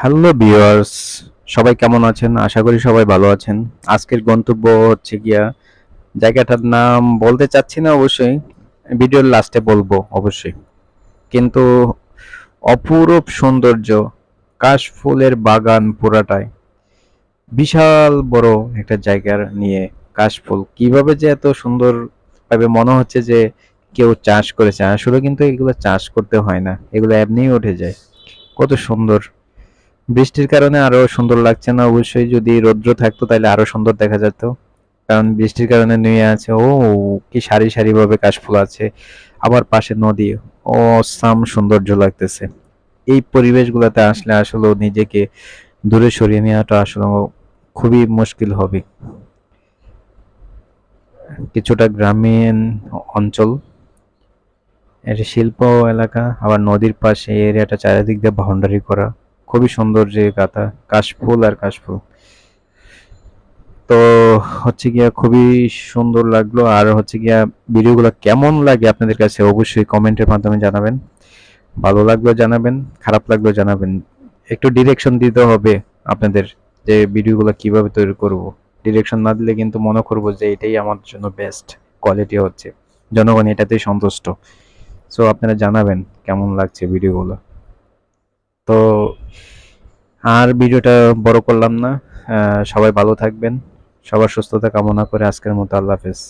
Hello viewers সবাই কেমন আছেন? আশা করি সবাই ভালো আছেন। আজকের গন্তব্য হচ্ছে গিয়া জায়গাটার নাম বলতে চাচ্ছি না অবশ্যই, ভিডিওর লাস্টে বলব অবশ্যই। কিন্তু অপরূপ সৌন্দর্য কাশফুলের বাগান পুরাটাই বিশাল বড় একটা জায়গার নিয়ে কাশফুল। কীভাবে যে এত সুন্দর ভাবে মনে হচ্ছে যে কেউ চাষ করেছে, আসলে কিন্তু এগুলো চাষ করতে হয় না। এগুলো এমনিই উঠে যায়। কত সুন্দর। বৃষ্টির কারণে আরও সুন্দর লাগছে না? অবশ্যই যদি রৌদ্র থাকতো তাহলে আরও সুন্দর দেখা যেত। কারণ বৃষ্টির কারণে নুয়ে আছে, ও, কি সারি সারি ভাবে কাশফুল আছে। আবার পাশে নদী ও সাম সৌন্দর্য লাগতেছে। এই পরিবেশগুলোতে আসলে আসলে নিজেকে দূরে সরিয়ে নেওয়াটা আসলে খুবই মুশকিল হবে। কিছুটা গ্রামীণ অঞ্চল এটা শিল্প এলাকা, আবার নদীর পাশে এরিয়াটা চারিদিক দিয়ে বাউন্ডারি করা। খুবই সুন্দর যে গাথা, কাশফুল আর কাশফুল। তো হচ্ছে গিয়া খুবই সুন্দর লাগল আর হচ্ছে গিয়া ভিডিওগুলো কেমন লাগে আপনাদের কাছে অবশ্যই কমেন্টের মাধ্যমে জানাবেন। ভালো লাগল জানাবেন, খারাপ লাগল জানাবেন। একটু ডিরেকশন দিতে হবে আপনাদের যে ভিডিওগুলো কীভাবে তৈরি করব। ডিরেকশন না দিলে কিন্তু মনে করব যে এটাই আমার জন্য বেস্ট কোয়ালিটি হচ্ছে। জনগণ এটাতেই সন্তুষ্ট। সো আপনারা জানাবেন কেমন লাগছে ভিডিওগুলো। তো আর ভিডিওটা বড় করলাম না। সবাই ভালো থাকবেন, সবার সুস্থতা কামনা করে আজকের মতো আল্লাহ হাফেজ।